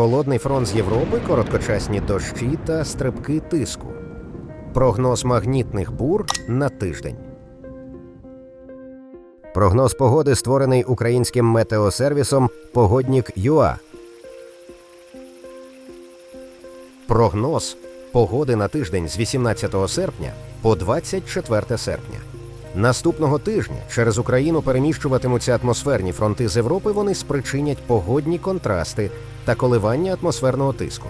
Холодний фронт з Європи, короткочасні дощі та стрибки тиску. Прогноз магнітних бур на тиждень. Прогноз погоди створений українським метеосервісом Погоднік ЮА. Прогноз погоди на тиждень з 18 серпня по 24 серпня. Наступного тижня через Україну переміщуватимуться атмосферні фронти з Європи. Вони спричинять погодні контрасти та коливання атмосферного тиску.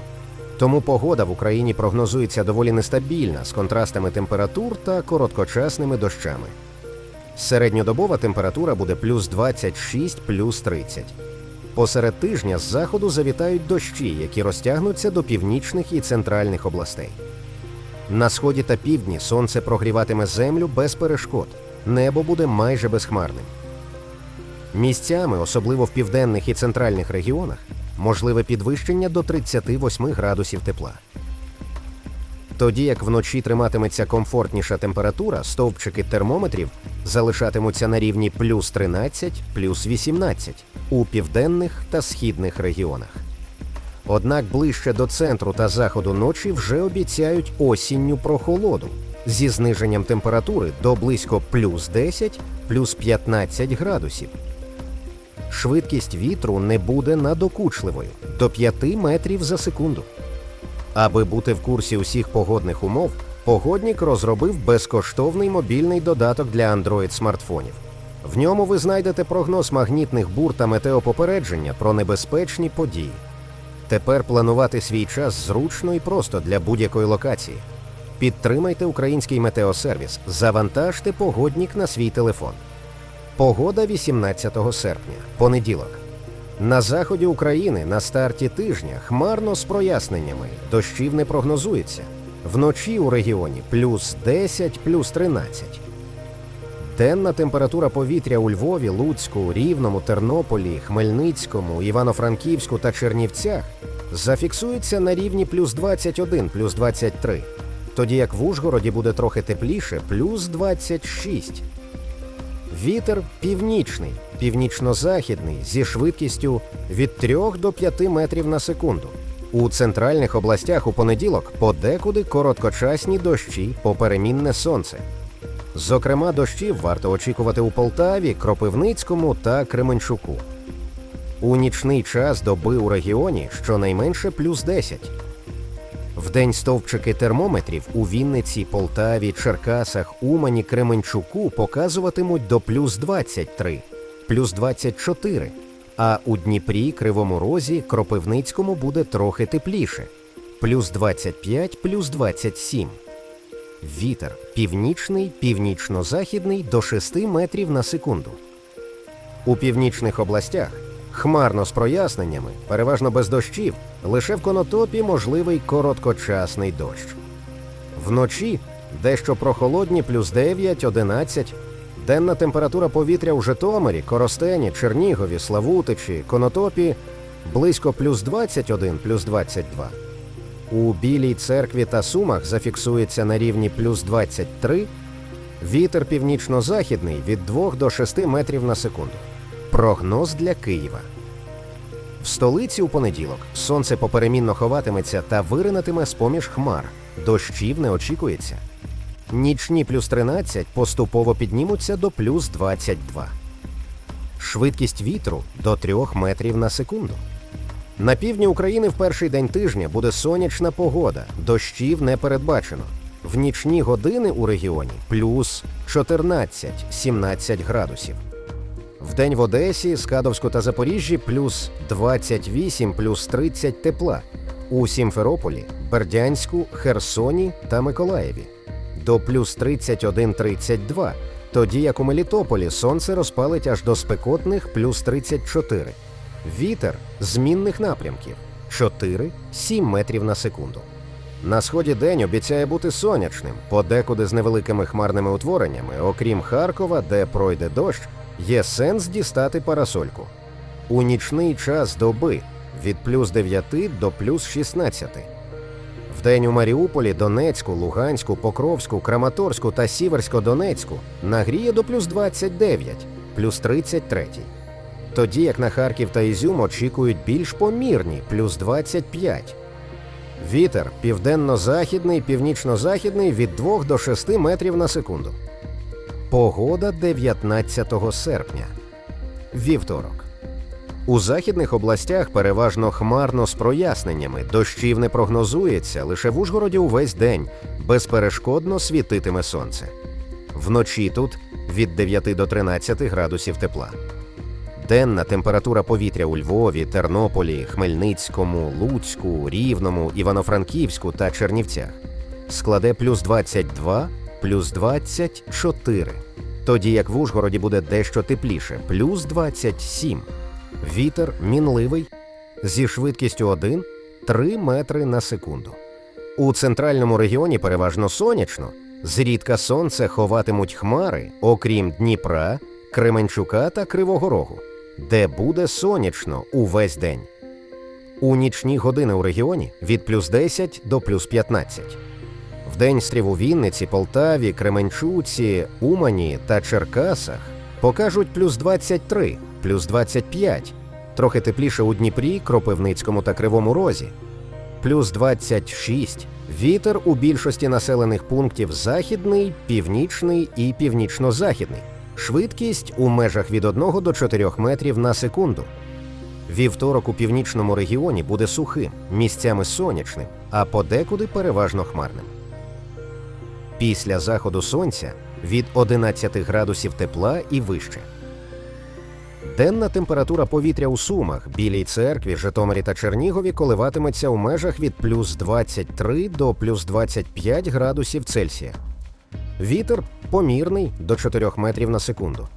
Тому погода в Україні прогнозується доволі нестабільна з контрастами температур та короткочасними дощами. Середньодобова температура буде плюс 26, плюс 30. Посеред тижня з заходу завітають дощі, які розтягнуться до північних і центральних областей. На сході та півдні сонце прогріватиме землю без перешкод. Небо буде майже безхмарним. Місцями, особливо в південних і центральних регіонах, можливе підвищення до 38 градусів тепла. Тоді як вночі триматиметься комфортніша температура, стовпчики термометрів залишатимуться на рівні плюс 13, плюс 18 у південних та східних регіонах. Однак ближче до центру та заходу ночі вже обіцяють осінню прохолоду зі зниженням температури до близько плюс 10, плюс 15 градусів. Швидкість вітру не буде надокучливою до 5 метрів за секунду. Аби бути в курсі усіх погодних умов, погоднік розробив безкоштовний мобільний додаток для Android смартфонів. В ньому ви знайдете прогноз магнітних бур та метеопопередження про небезпечні події. Тепер планувати свій час зручно і просто для будь-якої локації. Підтримайте український метеосервіс, завантажте погоднік на свій телефон. Погода 18 серпня, понеділок. На заході України на старті тижня хмарно з проясненнями, дощів не прогнозується. Вночі у регіоні плюс 10, плюс 13. Денна температура повітря у Львові, Луцьку, Рівному, Тернополі, Хмельницькому, Івано-Франківську та Чернівцях зафіксується на рівні плюс 21, плюс 23, тоді як в Ужгороді буде трохи тепліше, плюс 26. Вітер північний, північно-західний зі швидкістю від 3 до 5 метрів на секунду. У центральних областях у понеділок подекуди короткочасні дощі, поперемінне сонце. Зокрема, дощів варто очікувати у Полтаві, Кропивницькому та Кременчуку. У нічний час доби у регіоні щонайменше плюс 10. Вдень стовпчики термометрів у Вінниці, Полтаві, Черкасах, Умані, Кременчуку показуватимуть до плюс 23, плюс 24, а у Дніпрі, Кривому Розі, Кропивницькому буде трохи тепліше плюс 25, плюс 27. Вітер північний, північно-західний до 6 метрів на секунду. У північних областях хмарно з проясненнями, переважно без дощів, лише в конотопі можливий короткочасний дощ. Вночі дещо прохолодні плюс 9, 11. Денна температура повітря у Житомирі, Коростені, Чернігові, Славутичі, Конотопі близько плюс 21, плюс 22. У Білій церкві та Сумах зафіксується на рівні плюс 23, вітер північно-західний від 2 до 6 метрів на секунду. Прогноз для Києва. В столиці у понеділок сонце поперемінно ховатиметься та виринатиме з-поміж хмар. Дощів не очікується. Нічні плюс 13 поступово піднімуться до плюс 22. Швидкість вітру до 3 метрів на секунду. На півдні України в перший день тижня буде сонячна погода, дощів не передбачено. В нічні години у регіоні плюс 14-17 градусів. Вдень в Одесі, Скадовську та Запоріжжі плюс 28, плюс 30 тепла. У Сімферополі, Бердянську, Херсоні та Миколаєві до плюс 31-32, тоді як у Мелітополі сонце розпалить аж до спекотних плюс 34. Вітер змінних напрямків 4-7 метрів на секунду. На сході день обіцяє бути сонячним, подекуди з невеликими хмарними утвореннями, окрім Харкова, де пройде дощ, є сенс дістати парасольку. У нічний час доби від плюс 9 до плюс 16. Вдень у Маріуполі, Донецьку, Луганську, Покровську, Краматорську та Сіверсько-Донецьку нагріє до плюс 29, плюс 33. тоді як на Харків та Ізюм очікують більш помірні плюс 25. Вітер південно-західний, північно-західний від 2 до 6 метрів на секунду. Погода 19 серпня. Вівторок. У західних областях переважно хмарно з проясненнями. Дощів не прогнозується, лише в Ужгороді увесь день безперешкодно світитиме сонце. Вночі тут від 9 до 13 градусів тепла. Денна температура повітря у Львові, Тернополі, Хмельницькому, Луцьку, Рівному, Івано-Франківську та Чернівцях складе плюс 22, плюс 24. Тоді як в Ужгороді буде дещо тепліше, плюс 27. Вітер мінливий зі швидкістю 1-3 метри на секунду. У центральному регіоні переважно сонячно. Зрідка сонце ховатимуть хмари, окрім Дніпра, Кременчука та Кривого Рогу, де буде сонячно увесь день. У нічні години у регіоні від плюс 10 до плюс 15. Вдень стрів у Вінниці, Полтаві, Кременчуці, Умані та Черкасах покажуть плюс 23, плюс 25, трохи тепліше у Дніпрі, Кропивницькому та Кривому Розі, плюс 26. Вітер у більшості населених пунктів західний, північний і північно-західний. Швидкість у межах від 1 до 4 метрів на секунду. Вівторок у північному регіоні буде сухим, місцями сонячним, а подекуди переважно хмарним. Після заходу сонця від 11 градусів тепла і вище. Денна температура повітря у Сумах, Білій церкві, Житомирі та Чернігові коливатиметься у межах від плюс 23 до плюс 25 градусів Цельсія. Вітер помірний до 4 метрів на секунду.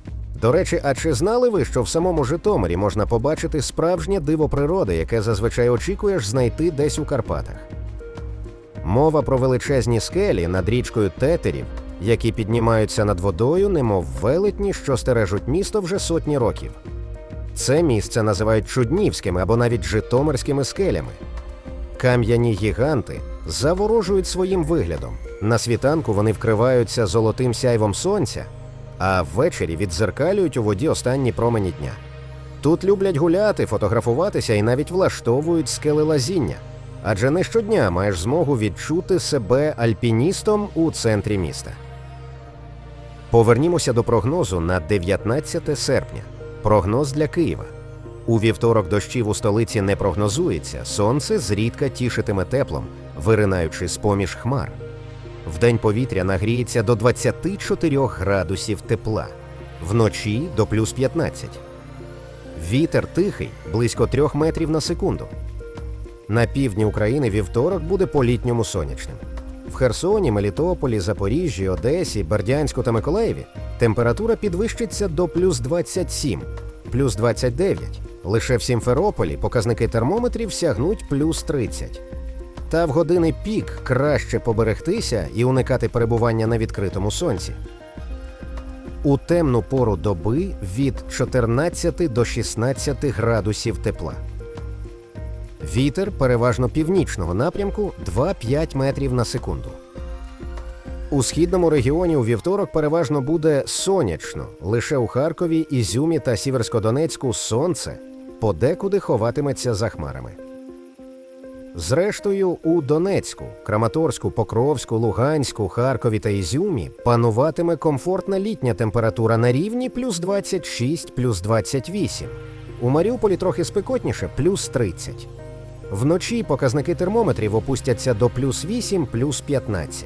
До речі, а чи знали ви, що в самому Житомирі можна побачити справжнє диво природи, яке зазвичай очікуєш знайти десь у Карпатах? Мова про величезні скелі над річкою Тетерів, які піднімаються над водою, немов велетні, що стережуть місто вже сотні років. Це місце називають чуднівськими або навіть житомирськими скелями. Кам'яні гіганти заворожують своїм виглядом. На світанку вони вкриваються золотим сяйвом сонця, а ввечері відзеркалюють у воді останні промені дня. Тут люблять гуляти, фотографуватися і навіть влаштовують скелелазіння. Адже не щодня маєш змогу відчути себе альпіністом у центрі міста. Повернімося до прогнозу на 19 серпня. Прогноз для Києва. У вівторок дощів у столиці не прогнозується, сонце зрідка тішитиме теплом, виринаючи з поміж хмар. Вдень повітря нагріється до 24 градусів тепла, вночі до плюс 15. Вітер тихий близько 3 метрів на секунду. На півдні України вівторок буде по-літньому сонячним. В Херсоні, Мелітополі, Запоріжжі, Одесі, Бердянську та Миколаєві температура підвищиться до плюс 27, плюс 29. Лише в Сімферополі показники термометрів сягнуть плюс 30. Та в години пік краще поберегтися і уникати перебування на відкритому сонці. У темну пору доби від 14 до 16 градусів тепла. Вітер переважно північного напрямку 2-5 метрів на секунду. У східному регіоні у вівторок переважно буде сонячно. Лише у Харкові, Ізюмі та Сіверськодонецьку сонце подекуди ховатиметься за хмарами. Зрештою, у Донецьку, Краматорську, Покровську, Луганську, Харкові та Ізюмі пануватиме комфортна літня температура на рівні плюс 26, плюс 28. У Маріуполі трохи спекотніше плюс 30. Вночі показники термометрів опустяться до плюс 8, плюс 15.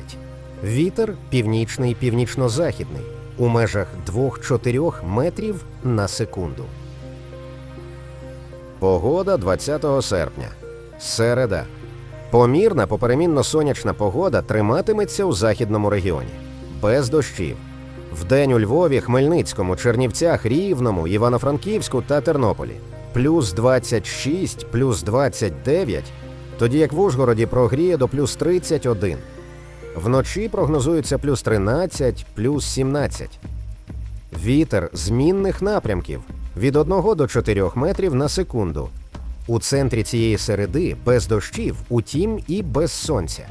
Вітер північний, північно-західний у межах 2-4 метрів на секунду. Погода 20 серпня. Середа. Помірна поперемінно сонячна погода триматиметься у західному регіоні. Без дощів. Вдень у Львові, Хмельницькому, Чернівцях, Рівному, Івано-Франківську та Тернополі. Плюс 26, плюс 29, тоді як в Ужгороді прогріє до плюс 31. Вночі прогнозується плюс 13, плюс 17. Вітер змінних напрямків від 1 до 4 метрів на секунду. У центрі цієї середи без дощів, утім і без сонця.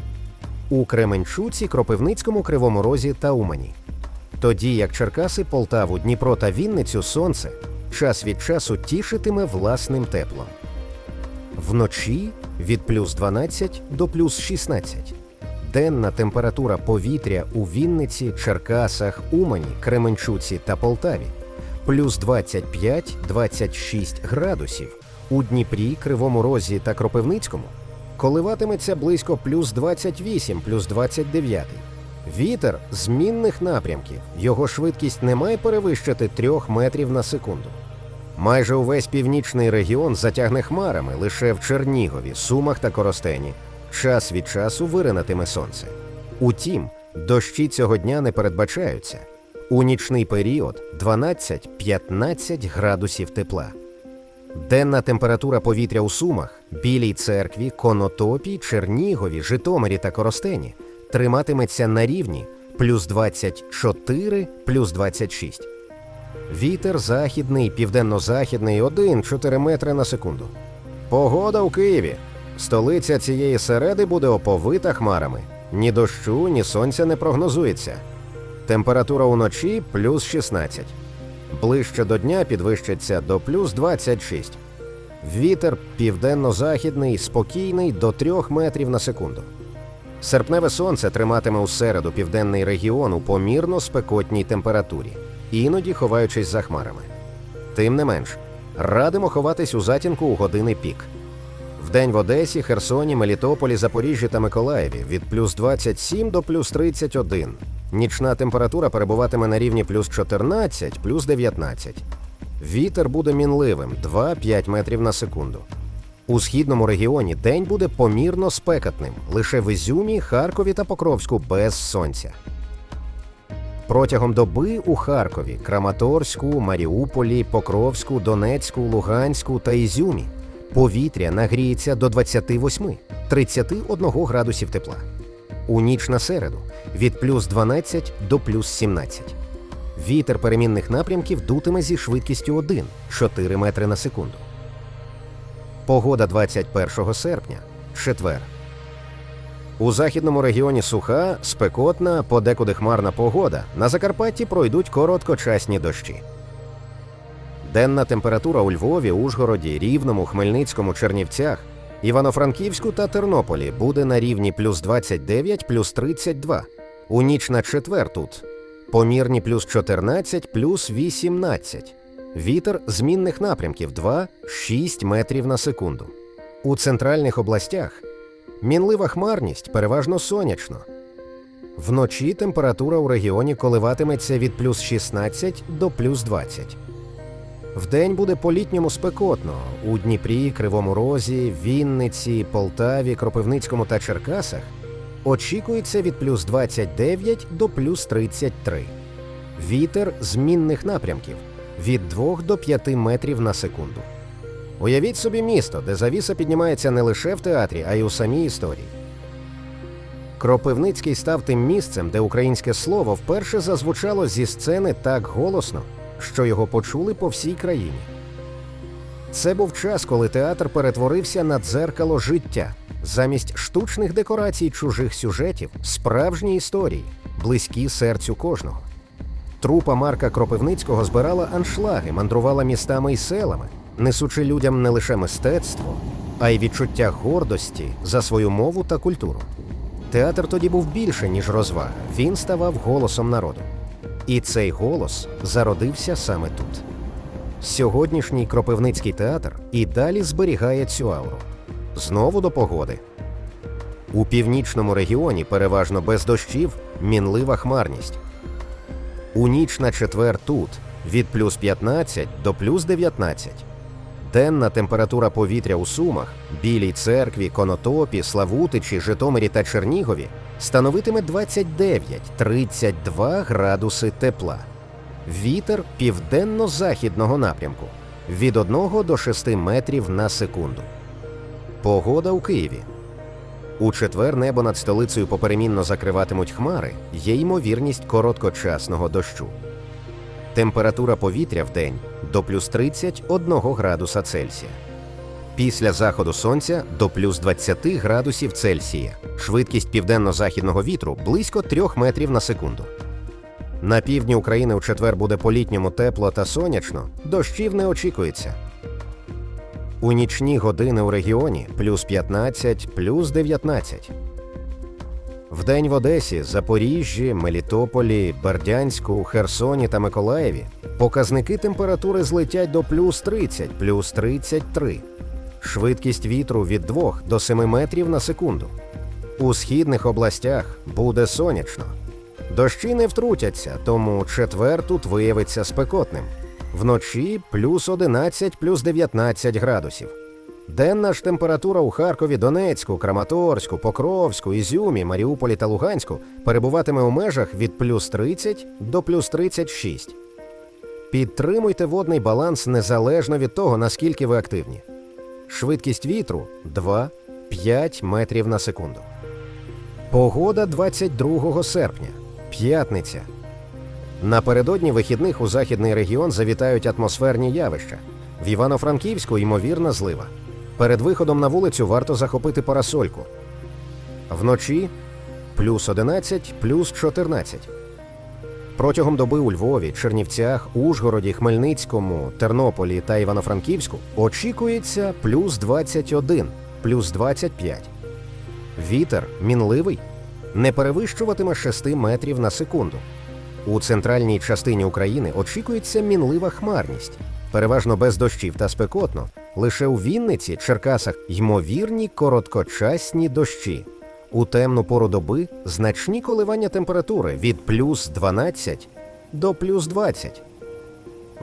У Кременчуці, Кропивницькому, Кривому Розі та Умані. Тоді як Черкаси, Полтаву, Дніпро та Вінницю сонце, час від часу тішитиме власним теплом. Вночі від плюс 12 до плюс 16. Денна температура повітря у Вінниці, Черкасах, Умані, Кременчуці та Полтаві плюс 25-26 градусів. У Дніпрі, Кривому Розі та Кропивницькому коливатиметься близько плюс 28, плюс 29. Вітер змінних напрямків. Його швидкість не має перевищити 3 метрів на секунду. Майже увесь північний регіон затягне хмарами лише в Чернігові, Сумах та Коростені. Час від часу виринатиме сонце. Утім, дощі цього дня не передбачаються. У нічний період 12-15 градусів тепла. Денна температура повітря у Сумах, Білій церкві, Конотопі, Чернігові, Житомирі та Коростені триматиметься на рівні плюс 24, плюс 26. Вітер західний, південно-західний 1-4 метри на секунду. Погода у Києві. Столиця цієї середи буде оповита хмарами. Ні дощу, ні сонця не прогнозується. Температура уночі плюс 16. Ближче до дня підвищиться до плюс 26. Вітер південно-західний, спокійний до 3 метрів на секунду. Серпневе сонце триматиме у середу південний регіон у помірно спекотній температурі, іноді ховаючись за хмарами. Тим не менш, радимо ховатись у затінку у години пік. Вдень в Одесі, Херсоні, Мелітополі, Запоріжжі та Миколаєві від плюс 27 до плюс 31. Нічна температура перебуватиме на рівні плюс 14, плюс 19. Вітер буде мінливим 2-5 метрів на секунду. У східному регіоні день буде помірно спекотним, лише в Ізюмі, Харкові та Покровську без сонця. Протягом доби у Харкові, Краматорську, Маріуполі, Покровську, Донецьку, Луганську та Ізюмі повітря нагріється до 28-31 градусів тепла. У ніч на середу від плюс 12 до плюс 17. Вітер перемінних напрямків дутиме зі швидкістю 1-4 метри на секунду. Погода 21 серпня, четвер. У західному регіоні суха, спекотна, подекуди хмарна погода. На Закарпатті пройдуть короткочасні дощі. Денна температура у Львові, Ужгороді, Рівному, Хмельницькому, Чернівцях, Івано-Франківську та Тернополі буде на рівні плюс 29, плюс 32. У ніч на четвер тут помірні плюс 14, плюс 18. Вітер змінних напрямків 2-6 метрів на секунду. У центральних областях мінлива хмарність переважно сонячно. Вночі температура у регіоні коливатиметься від плюс 16 до плюс 20. Вдень буде по-літньому спекотно у Дніпрі, Кривому Розі, Вінниці, Полтаві, Кропивницькому та Черкасах очікується від плюс 29 до плюс 33. Вітер змінних напрямків від 2 до 5 метрів на секунду. Уявіть собі місто, де завіса піднімається не лише в театрі, а й у самій історії. Кропивницький став тим місцем, де українське слово вперше зазвучало зі сцени так голосно, що його почули по всій країні. Це був час, коли театр перетворився на дзеркало життя, замість штучних декорацій чужих сюжетів, справжні історії, близькі серцю кожного. Трупа Марка Кропивницького збирала аншлаги, мандрувала містами і селами, несучи людям не лише мистецтво, а й відчуття гордості за свою мову та культуру. Театр тоді був більше, ніж розвага. Він ставав голосом народу. І цей голос зародився саме тут. Сьогоднішній Кропивницький театр і далі зберігає цю ауру. Знову до погоди. У північному регіоні переважно без дощів мінлива хмарність. У ніч на четвер тут від плюс 15 до плюс 19. Денна температура повітря у Сумах, Білій церкві, Конотопі, Славутичі, Житомирі та Чернігові становитиме 29-32 градуси тепла. Вітер південно-західного напрямку від 1 до 6 метрів на секунду. Погода у Києві. У четвер небо над столицею поперемінно закриватимуть хмари, є ймовірність короткочасного дощу. Температура повітря в день до плюс 31 градуса Цельсія. Після заходу сонця до плюс 20 градусів Цельсія. Швидкість південно-західного вітру близько 3 метрів на секунду. На півдні України у четвер буде по-літньому тепло та сонячно, дощів не очікується. У нічні години у регіоні плюс 15, плюс 19. Вдень в Одесі, Запоріжжі, Мелітополі, Бердянську, Херсоні та Миколаєві показники температури злетять до плюс 30, плюс 33. Швидкість вітру від 2 до 7 метрів на секунду. У східних областях буде сонячно. Дощі не втрутяться, тому четвер тут виявиться спекотним. Вночі плюс 11, плюс 19 градусів. Денна ж температура у Харкові, Донецьку, Краматорську, Покровську, Ізюмі, Маріуполі та Луганську перебуватиме у межах від плюс 30 до плюс 36. Підтримуйте водний баланс незалежно від того, наскільки ви активні. Швидкість вітру 2-5 метрів на секунду. Погода 22 серпня. П'ятниця. Напередодні вихідних у західний регіон завітають атмосферні явища. В Івано-Франківську ймовірна злива. Перед виходом на вулицю варто захопити парасольку. Вночі плюс 11, плюс 14. Протягом доби у Львові, Чернівцях, Ужгороді, Хмельницькому, Тернополі та Івано-Франківську очікується плюс 21, плюс 25. Вітер мінливий не перевищуватиме 6 метрів на секунду. У центральній частині України очікується мінлива хмарність, переважно без дощів та спекотно. Лише у Вінниці, Черкасах ймовірні короткочасні дощі. У темну пору доби значні коливання температури від плюс 12 до плюс 20.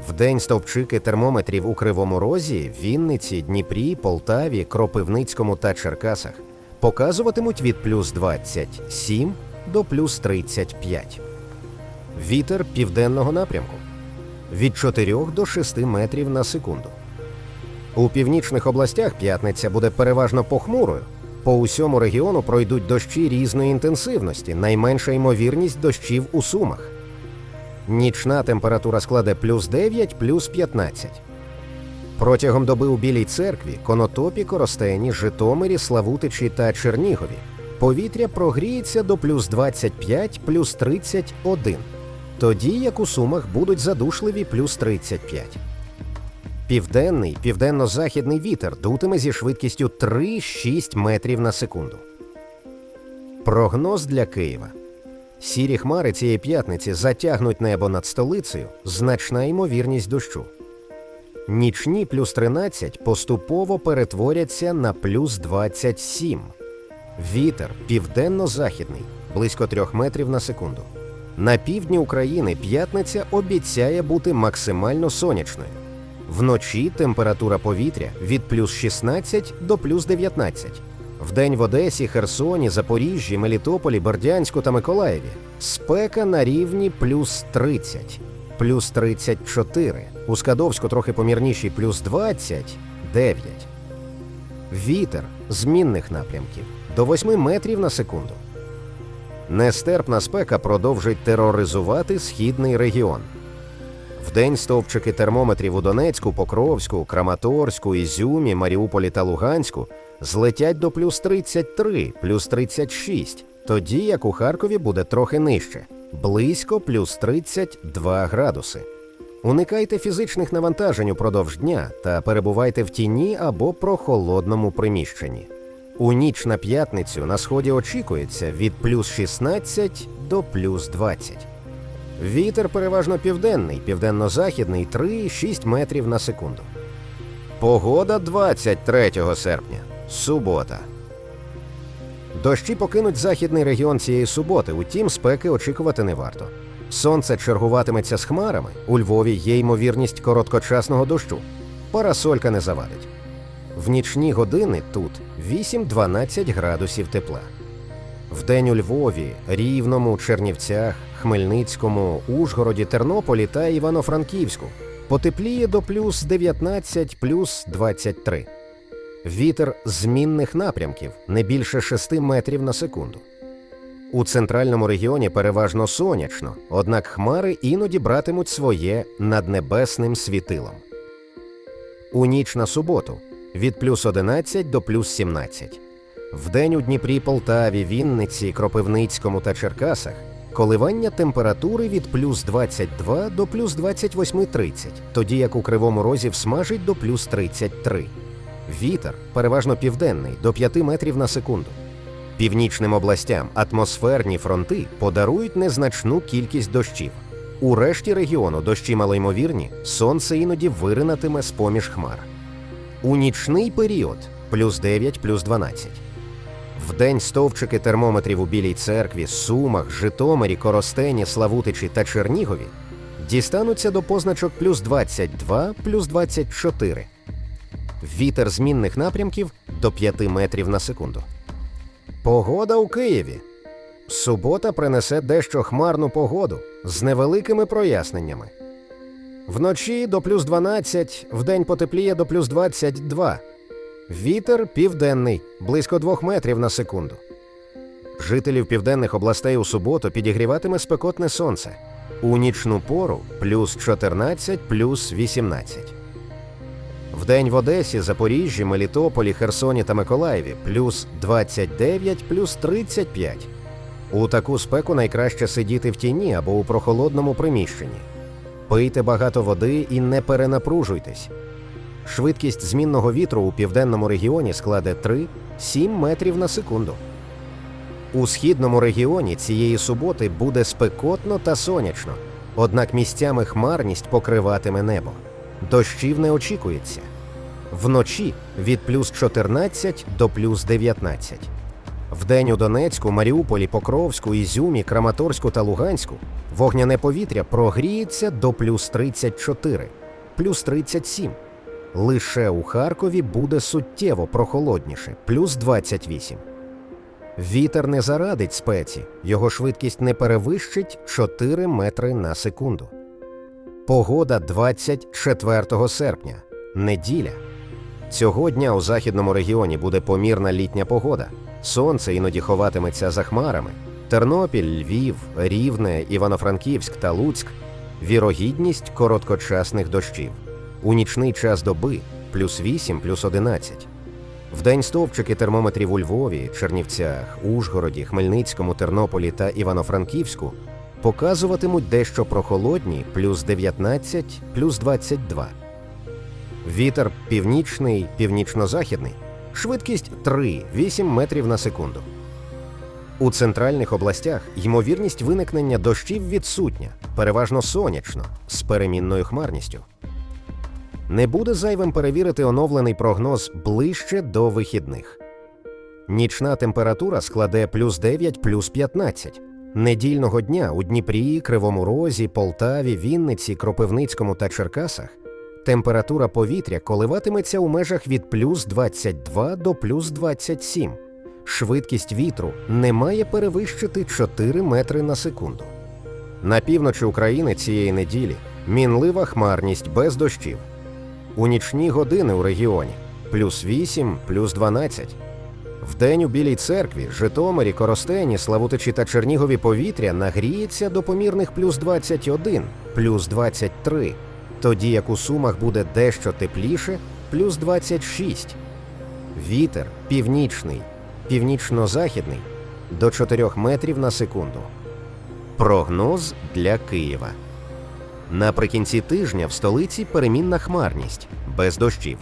Вдень стовпчики термометрів у Кривому Розі, Вінниці, Дніпрі, Полтаві, Кропивницькому та Черкасах показуватимуть від плюс 27 до плюс 35. Вітер південного напрямку від 4 до 6 метрів на секунду. У північних областях п'ятниця буде переважно похмурою. По усьому регіону пройдуть дощі різної інтенсивності, найменша ймовірність дощів у Сумах. Нічна температура складе плюс 9, плюс 15. Протягом доби у Білій церкві, Конотопі, Коростені, Житомирі, Славутичі та Чернігові повітря прогріється до плюс 25, плюс 31, тоді як у Сумах будуть задушливі плюс 35. Південний, південно-західний вітер дутиме зі швидкістю 3-6 метрів на секунду. Прогноз для Києва. Сірі хмари цієї п'ятниці затягнуть небо над столицею, значна ймовірність дощу. Нічні плюс 13 поступово перетворяться на плюс 27. Вітер південно-західний близько 3 метрів на секунду. На півдні України п'ятниця обіцяє бути максимально сонячною. Вночі температура повітря від плюс 16 до плюс 19. Вдень в Одесі, Херсоні, Запоріжжі, Мелітополі, Бердянську та Миколаєві спека на рівні плюс 30, плюс 34. У Скадовську трохи помірніші плюс 29. Вітер змінних напрямків до 8 метрів на секунду. Нестерпна спека продовжить тероризувати східний регіон. Вдень стовпчики термометрів у Донецьку, Покровську, Краматорську, Ізюмі, Маріуполі та Луганську злетять до плюс 33, плюс 36, тоді як у Харкові буде трохи нижче близько плюс 32 градуси. Уникайте фізичних навантажень упродовж дня та перебувайте в тіні або прохолодному приміщенні. У ніч на п'ятницю на сході очікується від плюс 16 до плюс 20. Вітер переважно південний, південно-західний 3-6 метрів на секунду. Погода 23 серпня. Субота. Дощі покинуть західний регіон цієї суботи, утім, спеки очікувати не варто. Сонце чергуватиметься з хмарами. У Львові є ймовірність короткочасного дощу. Парасолька не завадить. В нічні години тут 8-12 градусів тепла. Вдень у Львові, Рівному, Чернівцях, Хмельницькому, Ужгороді, Тернополі та Івано-Франківську потепліє до плюс 19, плюс 23. Вітер змінних напрямків не більше 6 метрів на секунду. У центральному регіоні переважно сонячно, однак хмари іноді братимуть своє над небесним світилом. У ніч на суботу від плюс 11 до плюс 17. Вдень у Дніпрі, Полтаві, Вінниці, Кропивницькому та Черкасах коливання температури від плюс 22 до плюс 28-30, тоді як у Кривому Розі всмажить до плюс 33. Вітер переважно південний до 5 метрів на секунду. Північним областям атмосферні фронти подарують незначну кількість дощів. У решті регіону дощі малоймовірні, сонце іноді виринатиме з поміж хмар. У нічний період плюс 9, плюс 12. Вдень стовпчики термометрів у Білій церкві, Сумах, Житомирі, Коростені, Славутичі та Чернігові дістануться до позначок плюс 22, плюс 24. Вітер змінних напрямків до 5 метрів на секунду. Погода у Києві. Субота принесе дещо хмарну погоду з невеликими проясненнями. Вночі до плюс 12, вдень потепліє до плюс 22. Вітер південний, близько 2 метрів на секунду. Жителів південних областей у суботу підігріватиме спекотне сонце. У нічну пору плюс 14, плюс 18. Вдень в Одесі, Запоріжжі, Мелітополі, Херсоні та Миколаєві плюс 29, плюс 35. У таку спеку найкраще сидіти в тіні або у прохолодному приміщенні. Пийте багато води і не перенапружуйтесь. Швидкість змінного вітру у південному регіоні складе 3-7 метрів на секунду. У східному регіоні цієї суботи буде спекотно та сонячно, однак місцями хмарність покриватиме небо. Дощів не очікується. Вночі від плюс 14 до плюс 19. Вдень у Донецьку, Маріуполі, Покровську, Ізюмі, Краматорську та Луганську вогняне повітря прогріється до плюс 34, плюс 37. Лише у Харкові буде суттєво прохолодніше, плюс 28. Вітер не зарадить спеці, його швидкість не перевищить 4 метри на секунду. Погода 24 серпня, неділя. Цього дня у західному регіоні буде помірна літня погода. Сонце іноді ховатиметься за хмарами. Тернопіль, Львів, Рівне, Івано-Франківськ та Луцьк вірогідність короткочасних дощів. У нічний час доби плюс 8, плюс 11. Вдень стовпчики термометрів у Львові, Чернівцях, Ужгороді, Хмельницькому, Тернополі та Івано-Франківську показуватимуть дещо прохолодні плюс 19, плюс 22. Вітер північний, північно-західний, швидкість 3-8 метрів на секунду. У центральних областях ймовірність виникнення дощів відсутня, переважно сонячно, з перемінною хмарністю. Не буде зайвим перевірити оновлений прогноз ближче до вихідних. Нічна температура складе плюс 9, плюс 15. Недільного дня у Дніпрі, Кривому Розі, Полтаві, Вінниці, Кропивницькому та Черкасах температура повітря коливатиметься у межах від плюс 22 до плюс 27. Швидкість вітру не має перевищити 4 метри на секунду. На півночі України цієї неділі мінлива хмарність без дощів. У нічні години у регіоні плюс 8, плюс 12. Вдень у Білій церкві, Житомирі, Коростені, Славутичі та Чернігові повітря нагріється до помірних плюс 21, плюс 23, тоді як у Сумах буде дещо тепліше, плюс 26. Вітер північний, північно-західний до 4 метрів на секунду. Прогноз для Києва. Наприкінці тижня в столиці перемінна хмарність без дощів.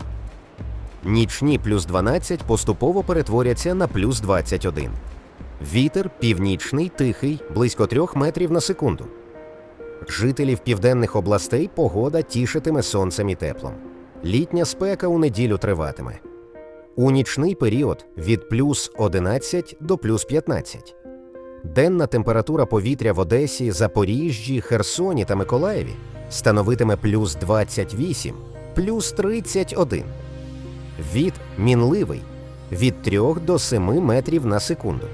Нічні плюс 12 поступово перетворяться на плюс 21. Вітер північний, тихий, близько 3 метрів на секунду. Жителів південних областей погода тішитиме сонцем і теплом. Літня спека у неділю триватиме. У нічний період від плюс 11 до плюс 15. Денна температура повітря в Одесі, Запоріжжі, Херсоні та Миколаєві становитиме плюс 28, плюс 31. Від мінливий від 3 до 7 метрів на секунду.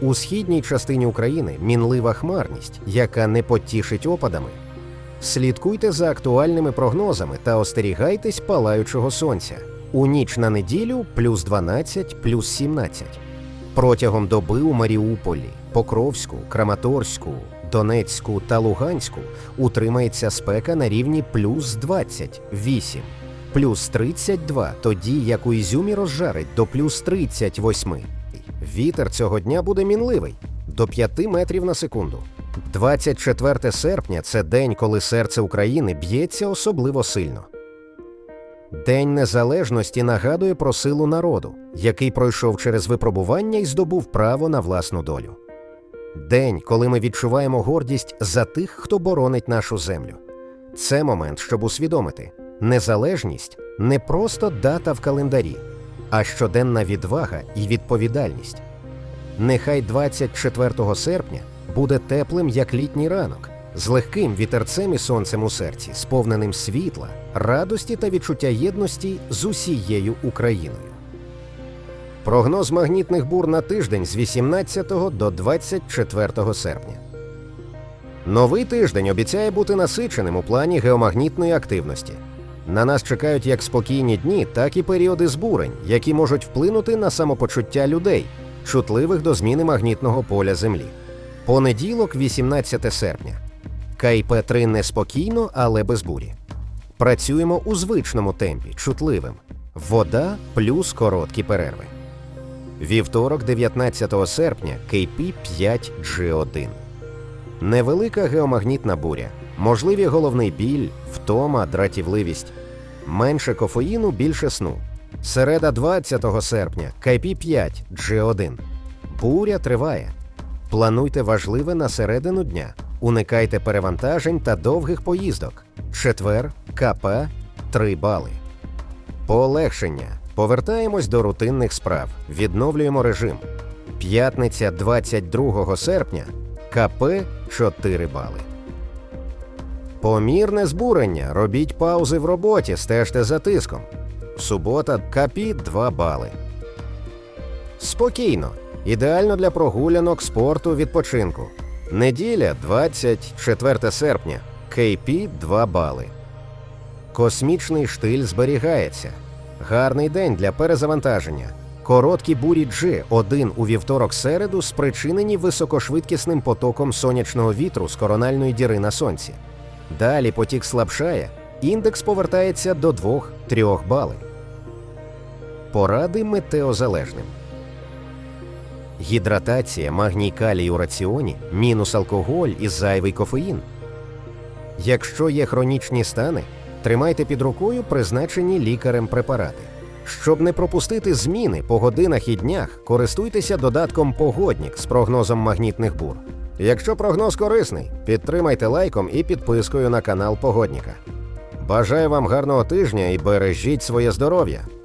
У східній частині України мінлива хмарність, яка не потішить опадами. Слідкуйте за актуальними прогнозами та остерігайтесь палаючого сонця. У ніч на неділю плюс 12, плюс 17. Протягом доби у Маріуполі, Покровську, Краматорську, Донецьку та Луганську утримається спека на рівні плюс 28, плюс 32, тоді як у Ізюмі розжарить до плюс 38. Вітер цього дня буде мінливий до 5 метрів на секунду. 24 серпня це день, коли серце України б'ється особливо сильно. День Незалежності нагадує про силу народу, який пройшов через випробування і здобув право на власну долю. День, коли ми відчуваємо гордість за тих, хто боронить нашу землю. Це момент, щоб усвідомити, незалежність не просто дата в календарі, а щоденна відвага і відповідальність. Нехай 24 серпня буде теплим, як літній ранок, з легким вітерцем і сонцем у серці, сповненим світла, радості та відчуття єдності з усією Україною. Прогноз магнітних бур на тиждень з 18 до 24 серпня. Новий тиждень обіцяє бути насиченим у плані геомагнітної активності. На нас чекають як спокійні дні, так і періоди збурень, які можуть вплинути на самопочуття людей, чутливих до зміни магнітного поля Землі. Понеділок, 18 серпня. КІП-3 неспокійно, але без бурі. Працюємо у звичному темпі, чутливим. Вода плюс короткі перерви. Вівторок, 19 серпня, KP 5 G1. Невелика геомагнітна буря, можливі головний біль, втома, дратівливість. Менше кофеїну, більше сну. Середа 20 серпня, KP 5 G1. Буря триває. Плануйте важливе на середину дня. Уникайте перевантажень та довгих поїздок. Четвер, КП 3 бали. Полегшення. Повертаємось до рутинних справ. Відновлюємо режим. П'ятниця 22 серпня. КП 4 бали. Помірне збурення. Робіть паузи в роботі, стежте за тиском. Субота КП 2 бали. Спокійно. Ідеально для прогулянок, спорту, відпочинку. Неділя 24 серпня. КП 2 бали. Космічний штиль зберігається. Гарний день для перезавантаження. Короткі бурі G один у вівторок середу спричинені високошвидкісним потоком сонячного вітру з корональної діри на сонці. Далі потік слабшає, індекс повертається до 2-3 балів. Поради метеозалежним. Гідратація, магній калій у раціоні, мінус алкоголь і зайвий кофеїн. Якщо є хронічні стани, тримайте під рукою призначені лікарем препарати. Щоб не пропустити зміни по годинах і днях, користуйтеся додатком Погоднік з прогнозом магнітних бур. Якщо прогноз корисний, підтримайте лайком і підпискою на канал Погодніка. Бажаю вам гарного тижня і бережіть своє здоров'я!